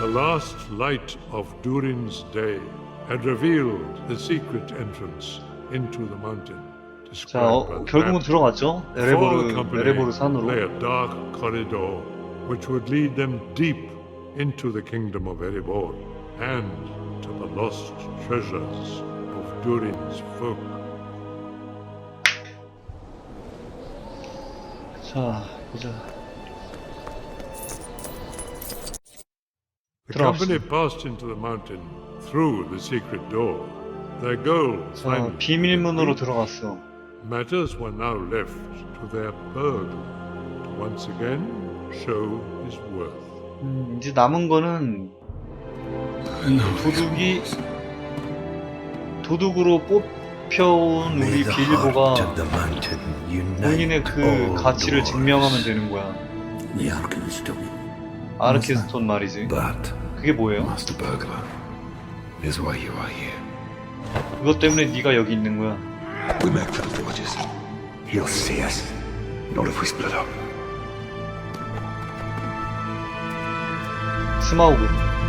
The last light of Durin's day had revealed the secret entrance into the mountain. 자, described 어, by the 결국은 map. 들어갔죠? For the 에레보르, company 에레보르 lay 산으로. a dark corridor which would lead them deep into the kingdom of Erebor and to the lost treasures of Durin's folk. 자, 보자. The company passed into the mountain through the secret door. Their goal 자, finally 비밀문으로. 들어갔어. Matters were now left to their burglar to once again show his worth. 음, 이제 남은 거는 도둑이 도둑으로 뽑혀온 우리 빌보가 본인의 그 가치를 증명하면 되는 거야. The it. 아르케스톤 말이지. 그게 뭐예요? Master Burglar, is why you are here. 그것 때문에 네가 여기 있는 거야. We make for the forges. He'll see us. Not if we split up. 스마우그.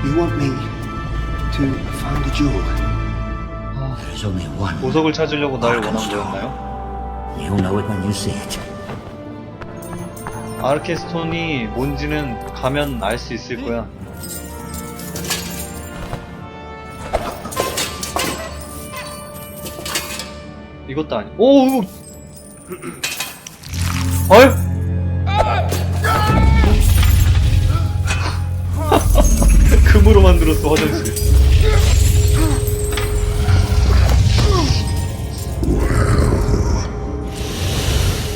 You want me to find a jewel? 아, There is only one. 보석을 찾으려고 날 원한 거였나요? You'll know it when you see it. 아르케스톤이 뭔지는 가면 알 수 있을 거야. 이것도 아니. 오, 이거. 헐? 금으로 만들었어 화장실.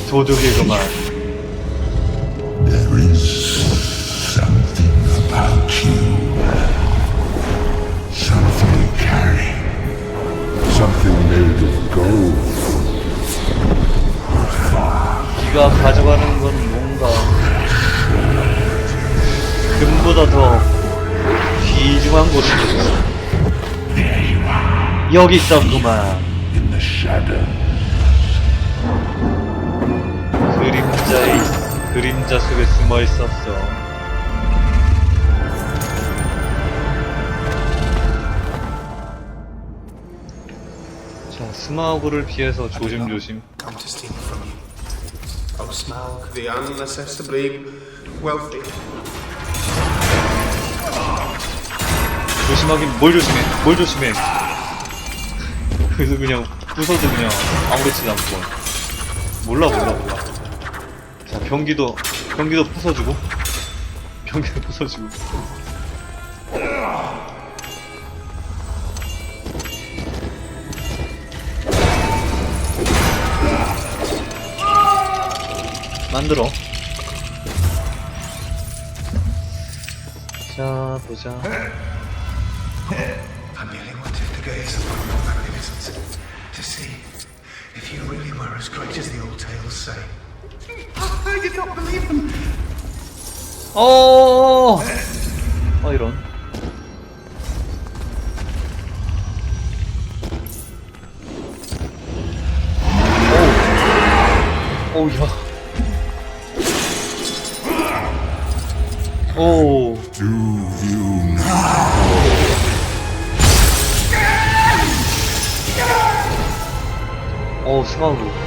도둑이 그만. There is something about you. Something you carry. Something made of gold. 네가 가져가는 건 뭔가 금보다 더 귀중한 곳이 여기 있었구만 그림자 속에 숨어 있었어. 자 스마우그를 피해서 조심조심. Smaug, the wealthy. 조심하긴 뭘 조심해? 뭘 조심해? 그래서 그냥 부서도 그냥 아무렇지도 않고. 몰라 몰라 몰라 자 병기도 병기도 부서주고 병기도 부서주고 만들어 자 보자 I merely wanted to gaze upon your magnificence, to see if you really were as great as the old tales say. I did not believe them. 어, 어 이런. 오, 오, 야. 오, Do you know? 오, 스마우드.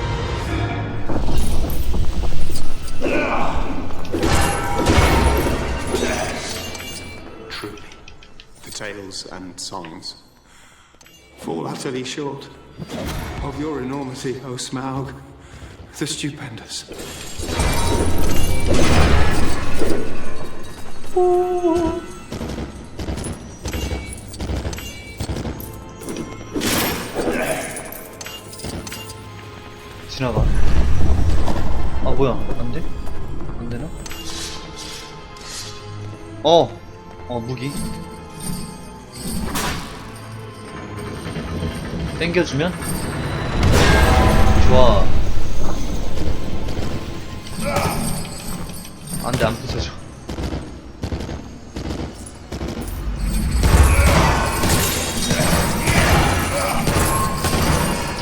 tales and songs fall utterly short of your enormity, O Smaug, the stupendous. 지나가. 아, 뭐야. 안 돼? 안 되나? 어! 어, 무기. 땡겨주면? 좋아. 안 돼, 안 부서져.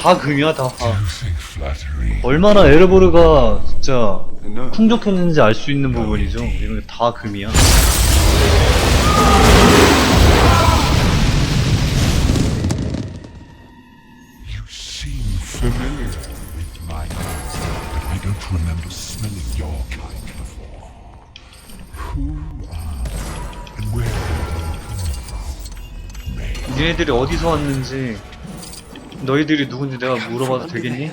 다 금이야, 다. 아. 얼마나 에르보르가 진짜 No. 풍족했는지 알 수 있는 부분이죠. 이런 게 다 금이야. 니네들이 어디서 왔는지 너희들이 누군지 내가 물어봐도 되겠니?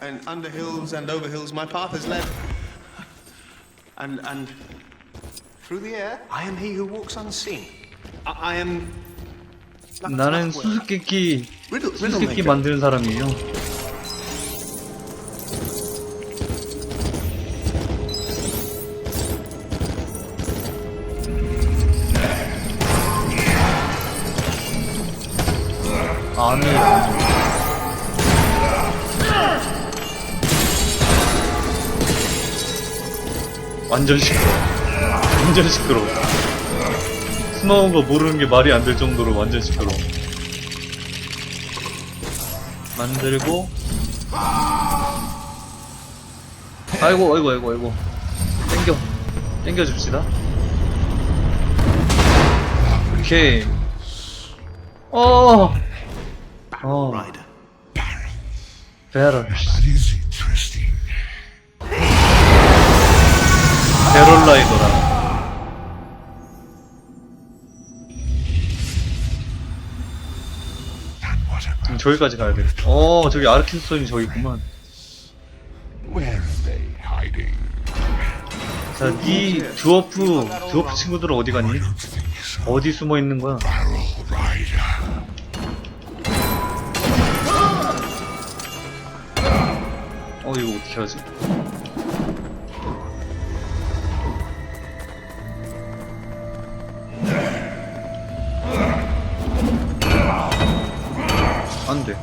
And under hills and over hills, my path has led. And and through the air, I am he who walks unseen. I, I am. 나는 수수께끼 수수께끼 만드는 사람이에요 완전 시끄러 완전 시끄러 스마운 거 모르는 게 말이 안 될 정도로 완전 시끄러 만들고. 아이고 아이고 아이고 아이고. 땡겨. 땡겨 줍시다. 오케이. 어. 어. 배럴 about 지금 저기까지 가야 돼 어 저기 아르키스 손이 저기 있구만? 자, 니 드워프, 드워프 친구들은 어디 갔니? 어디 숨어 있는 거야? 어, 이거 어떻게 하지? 안 돼.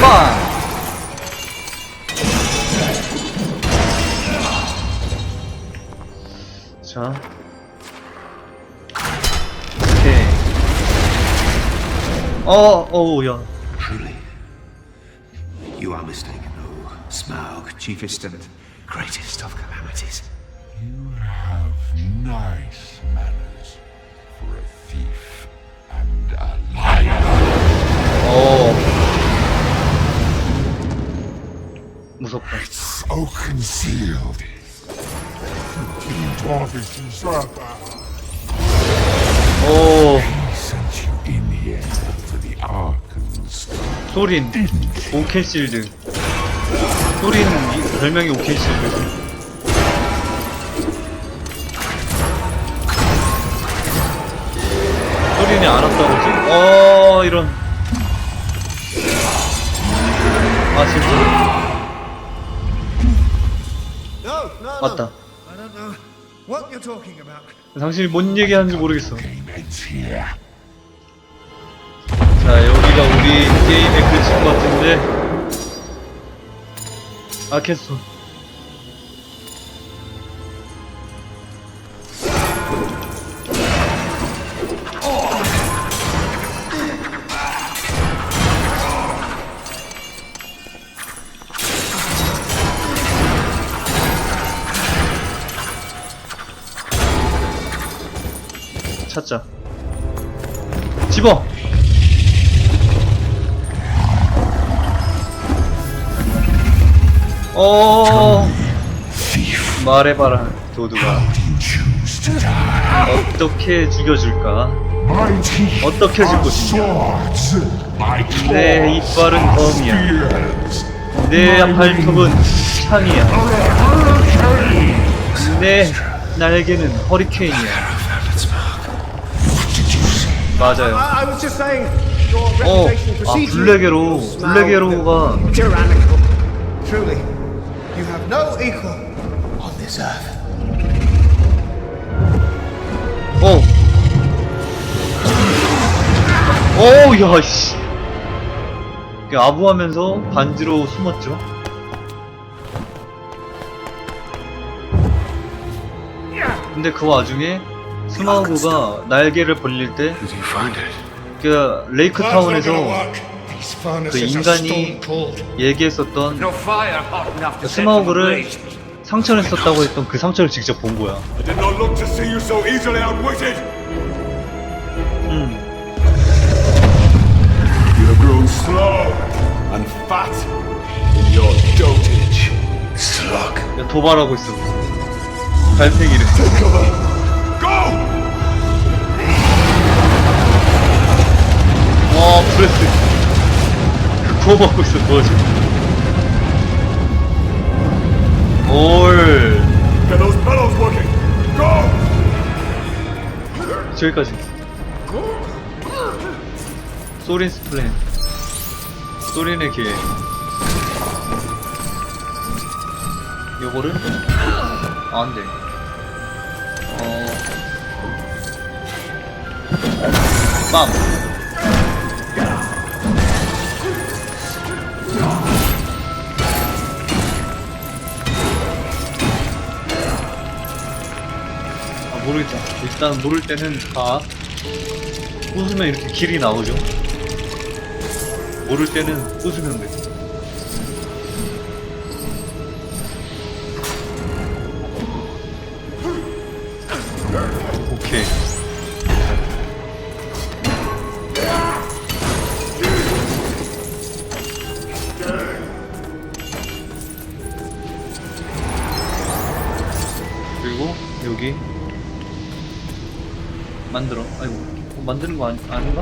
빵! 자. 오케이. 어, 어우, 야. Truly. You are mistaken, O Smaug, chiefest and greatest of calamities. You have nice manners for a 무섭다. So concealed. 오. 소린. 오켄실드. 소린 이- 별명이 오켄실드. 소린이 안 왔다고 지금. 어, 이런. 아, 진짜. No, no, 왔다. I don't know what you're talking about. 당신이 뭔 얘기하는지 모르겠어. 자, 여기가 우리 게임의 끝인 것 같은데. 아, 캐스 찾자. 집어! 어 말해봐라 도두가. 어떻게 죽여줄까 어떻게 죽고. My 내 이빨은 검이야. 내 발톱은 창이야. 내 날개는 허리케인이야 맞아요 어, 아. 블랙에로 블랙에로가. 어 어우 야 씨 아부하면서 반지로 숨었죠 근데 그 와중에 스마우브가 날개를 벌릴 때? 그 레이크 타운에서 그 인간이. 얘기했었던 ablaze. 상처를 썼다고 했던 그 상처를 직접 본 거야. 음. 도발하고 있어. 달팽이를. 와 브레스. 구워먹고 있어 구워 지금? 올. Get those pedals 저기까지. 소린 스플랜. 소린의 기회. 요거를? 아, 안돼. 어. 빰. 아 모르겠다. 일단 모를 때는 다 웃으면 이렇게 길이 나오죠. 모를 때는 웃으면 돼 거 아닌가?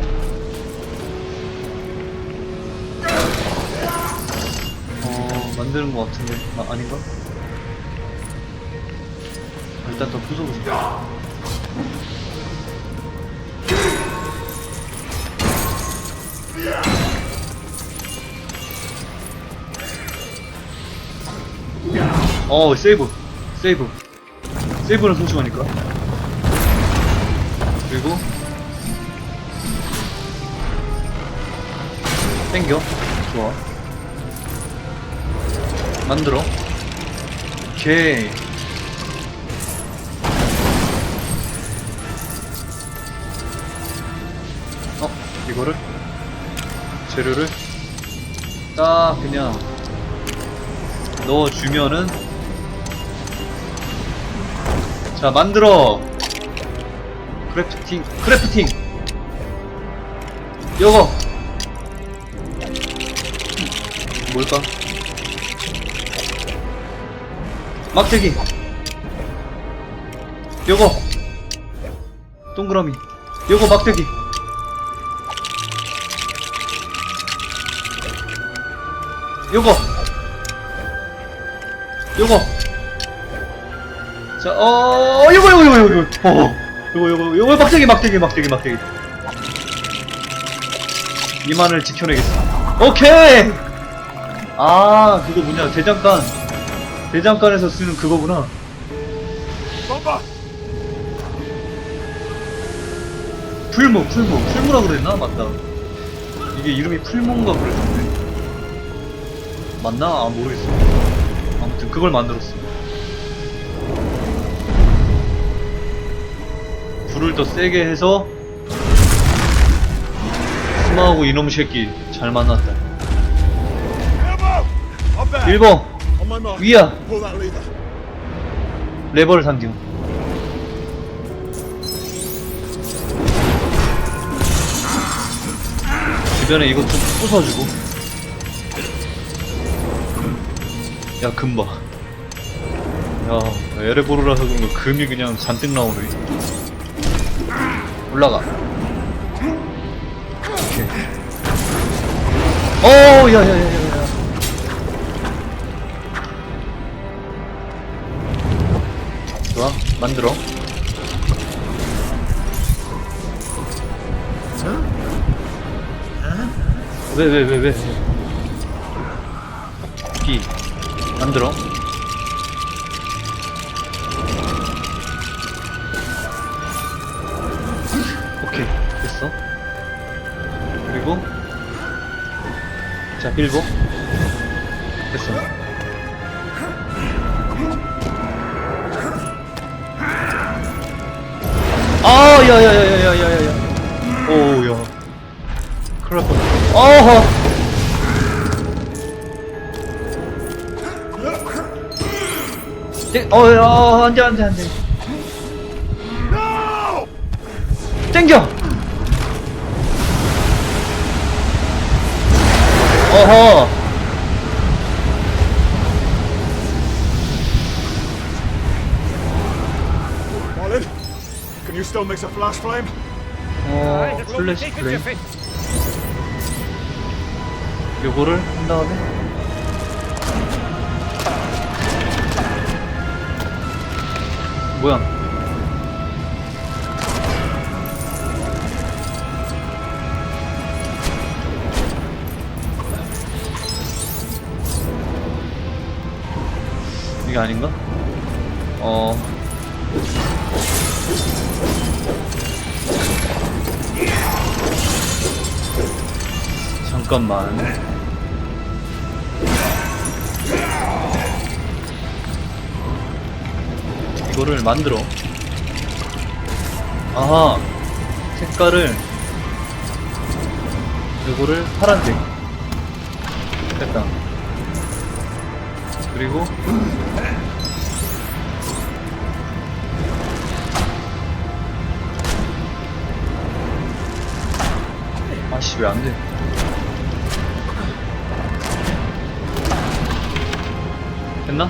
어 만드는 거 같은데. 아, 아닌가? 아, 일단 더 부숴보자. 어 세이브. 세이브. 세이브는 소중하니까. 그리고 땡겨. 좋아. 만들어. 오케이. 어 이거를? 재료를? 딱 그냥 넣어주면은 자 만들어. 크래프팅 크래프팅. 요거 뭘까? 막대기. 요거. 동그라미. 요거 막대기. 요거. 요거. 자, 어, 요거, 요거, 요거, 요거, 어, 요거, 요거, 요거, 막대기, 막대기, 막대기, 막대기. 이만을 지켜내겠어. 오케이! 아, 그거 뭐냐, 대장간. 대장간에서 쓰는 그거구나. 풀무, 풀무, 풀무라 그랬나? 맞다. 이게 이름이 풀무인가 그랬는데. 맞나? 아, 모르겠어. 아무튼 그걸 만들었어. 불을 더 세게 해서 스마하고 이놈 새끼 잘 만났다. 1번 위야 레버를 당겨. 주변에 이것 좀 부숴주고. 야 금봐. 야 에레보르라서 그런가 금이 그냥 잔뜩 나오네. 올라가. 오케이. 오, 야, 야, 야, 야, 좋아, 만들어. 왜, 왜, 왜, 왜? 기. 만들어. 오케이 됐어 그리고 자 빌보 야야야야야야야 오야 큰일 날 뻔. 어허 땡, 어, 어, 안 돼, 안 돼, 안 돼. 땡겨! 어허! Still mix a flash flame? 어, 플래시 플레임? 요거를 한 다음에 뭐야 이게 아닌가? 어 잠깐만. 이거를 만들어. 아하. 색깔을 이거를 파란색. 됐다. 그리고 아씨 왜 안돼 됐나?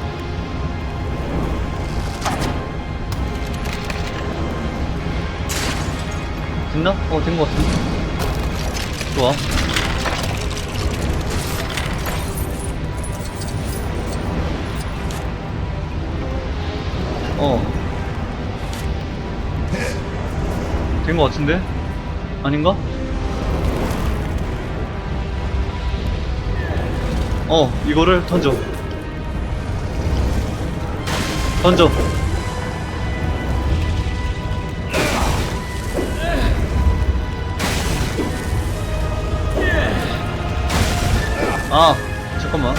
됐나? 어, 된 것 같은데. 좋아. 어. 된 것 같은데? 아닌가? 어, 이거를 던져. 던져. 아, 잠깐만.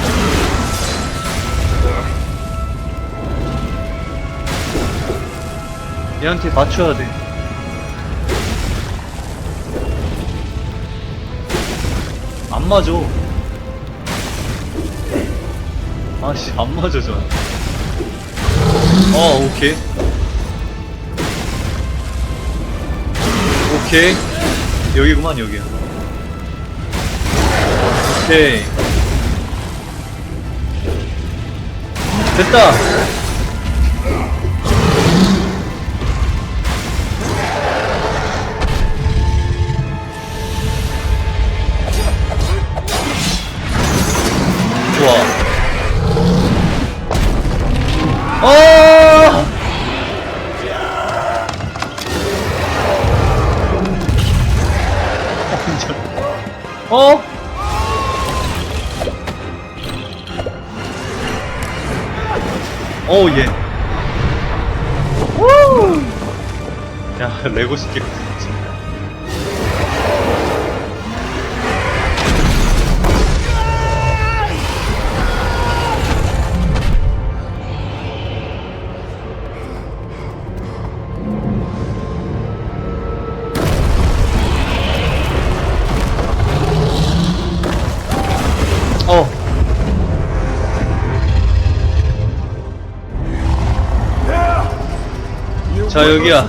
얘한테 맞춰야 돼. 안 맞아. 아씨, 안 맞아, 저. 어, 오케이. 오케이. 여기구만, 여기야. 오케이. 됐다! 오, 예. 우! 야, 레고 진 자, 여기야.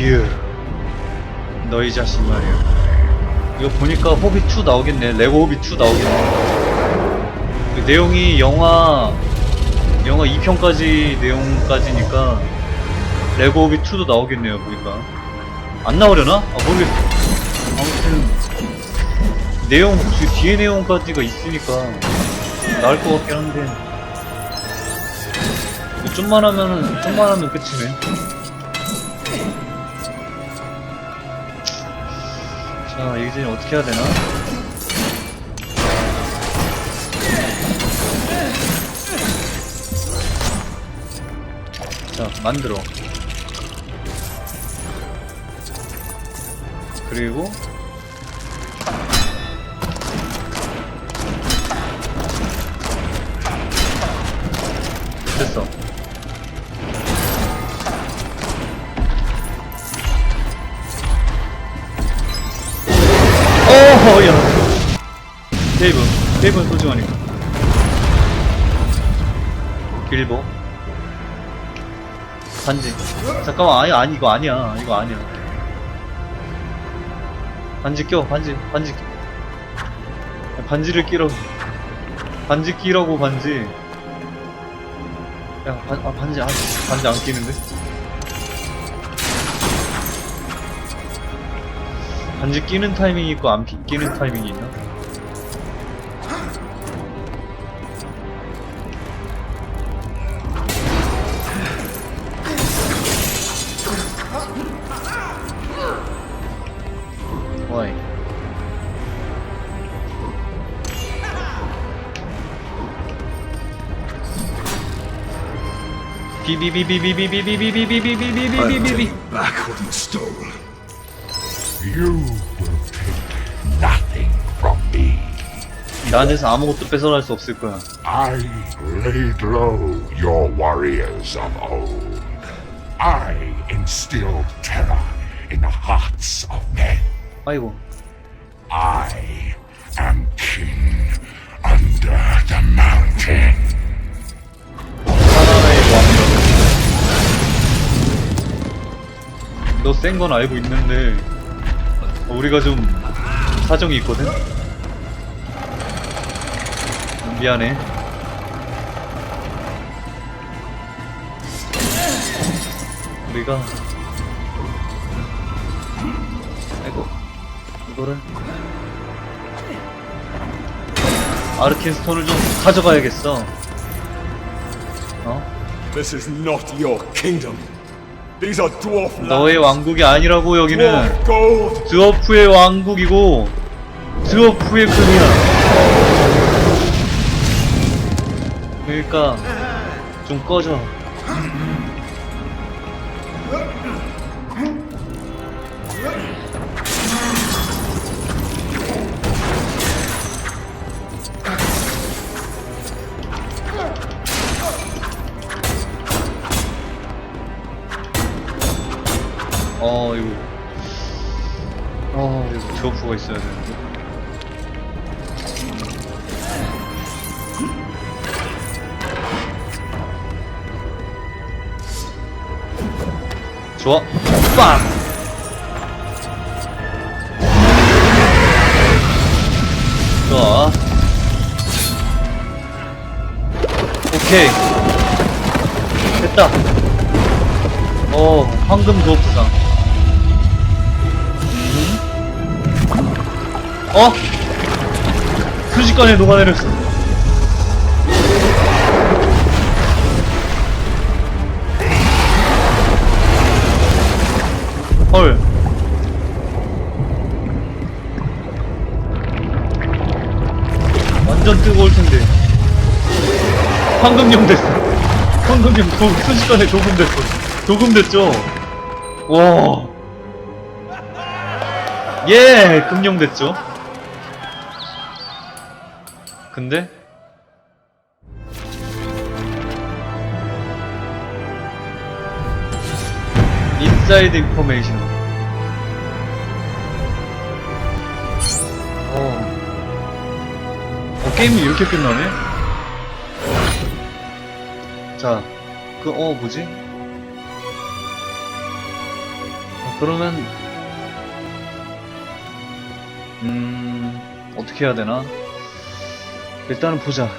유. 너희 자식 말이야. 이거 보니까 호빗2 나오겠네. 레고 호빗2 나오겠네. 그 내용이 영화, 영화 2편까지 내용까지니까 레고 호빗2도 나오겠네요, 보니까. 안 나오려나? 아, 모르겠어. 아무튼, 내용, 뒤- 뒤에 내용까지가 있으니까 나을 것 같긴 한데. 좀만 하면은, 좀만 하면 끝이네. 자, 이제 어떻게 해야 되나? 자, 만들어. 그리고 소중하니까. 길보. 반지. 잠깐만, 아니, 아니, 이거 아니야. 이거 아니야. 반지 껴, 반지, 반지. 껴. 야, 반지를 끼러. 반지 끼라고, 반지. 야, 반, 아, 반지, 아, 반지 안 끼는데? 반지 끼는 타이밍이 있고 안 피- 끼는 타이밍이 있나? 비비비비비비비비비비비비비비비비비비 back what you stole. You will take nothing from me. 나한테서 아무것도 뺏어갈 수 없을 거야. I laid low your warriors of old. I instilled terror in the hearts of men. 아이고. I am king under the mountain. 너 센 건 알고 있는데 우리가 좀 사정이 있거든. 미안해. 우리가 아이고 이거를 아르킨 스톤을 좀 가져가야겠어. 어? This is not your kingdom. 너의 왕국이 아니라고 여기는. 드워프의 왕국이고 드워프의国이야. 그러니까 좀 꺼져 좋아. 빵. 좋아. 오케이. 됐다. 어 황금 드워프상 어? 순식간에 녹아내렸어. 헐. 완전 뜨거울 텐데. 황금용 됐어. 황금용 도, 순식간에 도금 됐어. 도금 됐죠? 와. 예! 금용 됐죠? 근데 인사이드 인포메이션 어. 어 게임이 이렇게 끝나네? 자, 그, 어, 뭐지? 어, 그러면, 음, 어떻게 해야 되나? 일단은 보자.